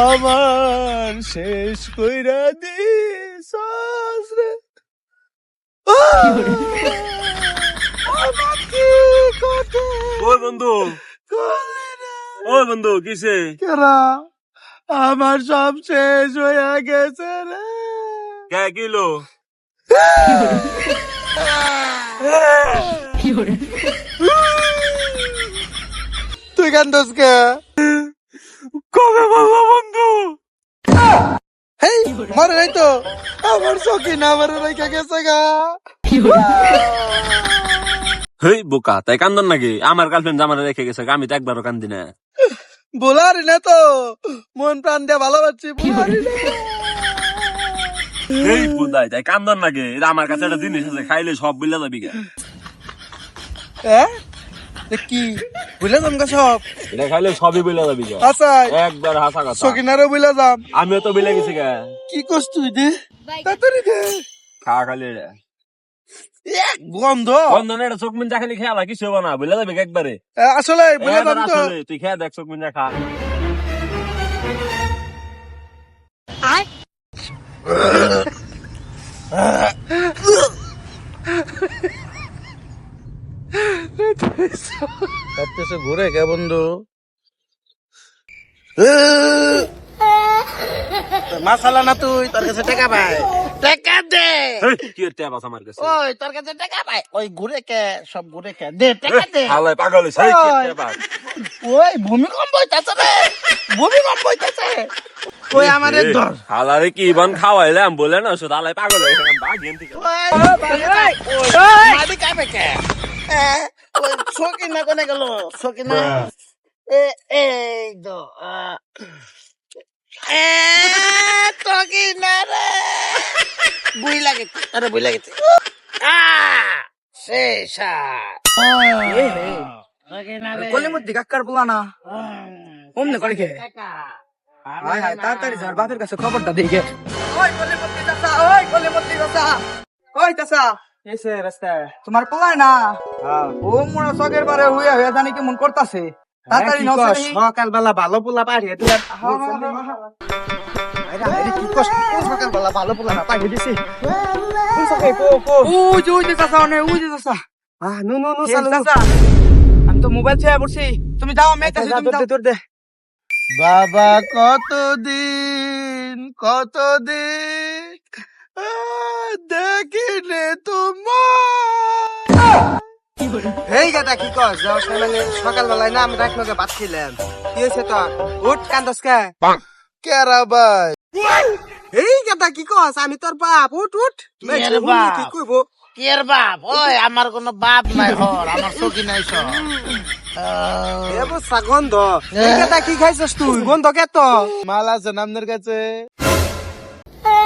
আমার শেষ কইরা দিস রে। আমাকে কোটে ওই বন্ধু। করলি বন্ধু কিসে? কেরা? আমার সব শেষ হয়ে গেছে রে। কে কিলো? তুই কান্দস কে? কবে বলল বন্ধু? হেই মরে নাই তো। আমার চকি না মরে রেখে গেছে গা। হেই বোকা তাই কান্দন নাকি? আমার গার্লফ্রেন্ড জামারে রেখে গেছে আমি তো একবারও কান্দি না। বলারি না তো। মন প্রাণ দিয়ে ভালোবাসছি বলারি না। এই বুদাই তাই কান্দন নাকি? এটা আমার কাছে একটা জিনিস আছে খাইলে সব বিলে যাবি গা। কি? বুঝলে তোমাকে সব? এটা খাইলে সবই বিলে যাবি আচ্ছা একবার হাসা কথা। সকিনারে বুঝলে যাম। আমিও তো বিলে গেছি গা। কি করছ তুই দে? তাড়াতাড়ি দে। খা খালি এক গন্ধ। এটা চোখ খালি খেয়ালা কিছু হব না। বিলে যাবি গা একবারে। বুঝলে তো। আসলে, তুই খেয়ে দেখ চোখ মিনজা খা। সবকিছু ঘুরে গে বন্ধু মাসালা না তুই তোর কাছে টাকা পাই টাকা দে কি এর আমার কাছে ওই তোর কাছে টাকা পাই ওই ঘুরে কে সব ঘুরে কে দে টাকা দে হালাই পাগল হইছে, কি ওই। ভূমিকম্প হইতাছে রে ভূমিকম্প হইতাছে ওই আমার ধর হালারে কি বন খাওয়াইলাম বলে না শুধু হালাই পাগল হয়েছে আমি এনতে গেলাম। মাটি কাপে কে সকিনা কোনে গেল সকিনা এ এই তো রে বুই আরে বুই শেষা মধ্যে কাকার পোলা না অমনে করে কে হায় হায় তাড়াতাড়ি যার বাপের কাছে খবরটা দিয়ে ওই মধ্যে চাচা ওই মধ্যে চাচা ওই চাচা এসে রাস্তায় তোমার পোলায় না ও সগের বারে হুইয়া হুইয়া জানি কেমন করতাছে তাড়াতাড়ি নাও ছেলে। সকালবেলা ভালো পোলা পাঠিয়ে তুই হা, হা, হা, হা। আরে, আরে, কি কষ্ট, সকালবেলা ভালো পোলা না পাঠিয়ে দিছি। কোন সকালে, কো, কো। ওই যে, ওই যে চাচা, ওনে, ওই যে চাচা। কে চাচা? আমি তো মোবাইল চেয়ে পড়ছি তুমি যাও আমি আইতাছি, তুমি যাও। বাবা কতদিন কতদিন তোমার এই গাদা কি কস? যাও মানে সকালবেলায় না আমরা একলগে ভাত খেলাম। কি হয়েছে তোর? উঠ কান্দস কে? কেরা ভাই? এই গাদা কি কস? আমি তোর বাপ। উঠ উঠ। কি এর বাপ? কি কইব বাপ? ওই আমার কোনো বাপ নাই হর আমার সখী নাই গন্ধ। এই গাদা কি খাইছস তুই? গন্ধ কে তো? মাল আছে নামদের কাছে।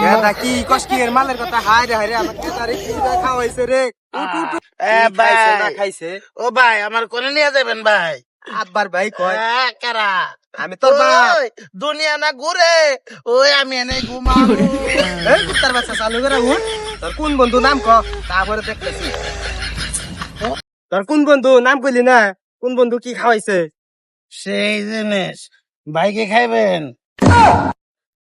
গাদা কি কস কি মালের কথা? হায় রে হায় রে আমার কেদারে কি খাওয়াইছে রে? ভাই ও ভাই আমার কোনে নিয়ে যাবেন ভাই? আব্বার ভাই কয় কারা? আমি তোর দুনিয়া না ঘুরে ওই আমি এনে ঘুমাবো। এই কুত্তার বাচ্চা চালু করে উঠ তোর কোন বন্ধু নাম ক? তারপরে দেখতেছি। তোর কোন বন্ধু? নাম কইলি না। কোন বন্ধু কি খাওয়াইছে? সেই জিনিস। ভাইকে খাইবেন?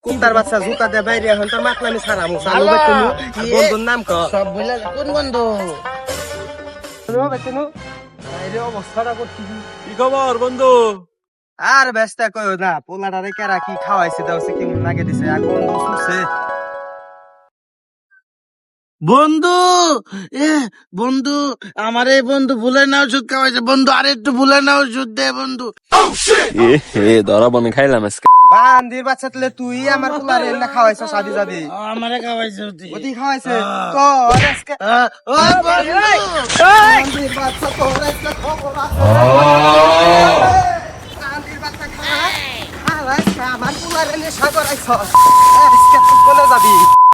কুত্তার বাচ্চা জুতা দে বাইরে এখন তোর মাতলামি ছাড়ামু চালু আল্লাহ! বাইতেনু আর বন্ধুর নাম ক সব বুঝলে কোন বন্ধু? বাইরে অবস্থাটা করছি কি খবর বন্ধু? আর ব্যস্ত কই না পোলাটারে কেরা কি খাওয়াইছে দেওছে কেমন লাগে দিছে? এখন গন্ধ শুছে। বন্ধু এ বন্ধু আমার এই বন্ধু ভুলে না ওষুধ খাওয়াইছে। বন্ধু আর একটু ভুলে না ওষুধ দে বন্ধু। এ হে ধরা বনে খাইলাম আজকে। বান্দির বাচ্চা তুলে তুই আমার পোলারে না খাওয়াইছ সাদি সাদি আমারে খাওয়াইছে ওটি। খাওয়াইছে। তো আজকে ও বন্ধু। বান্দির বাচ্চা তোর আজকে খবর আছে। বান্দির বাচ্চা খা খাওয়াইছ আমার পোলারে নেশা করাইছ